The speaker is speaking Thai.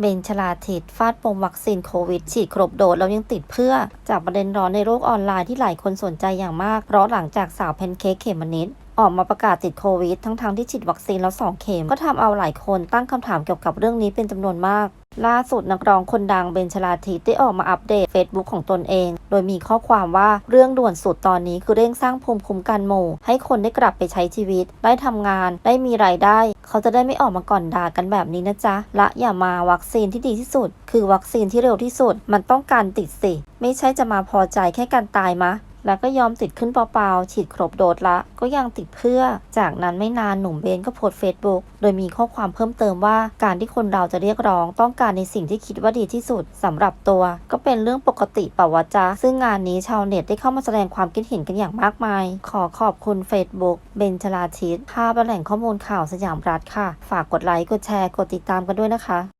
เบนชลาทิตฟาดปมวัคซีนโควิด ฉีดครบโดดแล้วยังติดเพื่อ จากประเด็นร้อนในโลกออนไลน์ที่หลายคนสนใจอย่างมาก เพราะหลังจากสาวแพนเค้กเขมนิดออกมาประกาศติดโควิด ทั้งๆที่ฉีดวัคซีนแล้ว 2 เข็ม ก็ทำเอาหลายคนตั้งคำถามเกี่ยวกับเรื่องนี้เป็นจำนวนมาก ล่าสุดนักร้องคนดังเบนชลาทิตได้ออกมาอัปเดต Facebook ของตนเอง โดยมีข้อความว่าเรื่องด่วนสุดตอนนี้คือเร่งสร้างภูมิคุ้มกันหมู่ ให้คนได้กลับไปใช้ชีวิต ได้ทำงาน ได้มีรายได้ เขาจะได้ไม่ออกมาก่อนด่ากันแบบนี้นะจ๊ะและอย่ามาวัคซีนที่ดีที่สุด คือวัคซีนที่เร็วที่สุด มันต้องการติดสิ ไม่ใช่จะมาพอใจแค่การตายมะ แล้วก็ยอมติดขึ้นเปล่าๆ ฉีดครบโดสละ ก็ยังติดเพื่อ จากนั้นไม่นานหนุ่มเบนก็โพสเฟซบุ๊กโดยมีข้อความเพิ่มเติมว่าการที่คนเราจะเรียกร้อง ต้องการในสิ่งที่คิดว่าดีที่สุดสำหรับตัว ก็เป็นเรื่องปกติปะวะจ๊ะซึ่งงานนี้ชาวเน็ตได้เข้ามาแสดงความคิดเห็นกันอย่างมากมาย ขอขอบคุณ Facebook เบนชลาทิตภาพและแหล่งข้อมูลข่าวสยามรัฐค่ะ ฝากกดไลค์กดแชร์กดติดตามกันด้วยนะคะ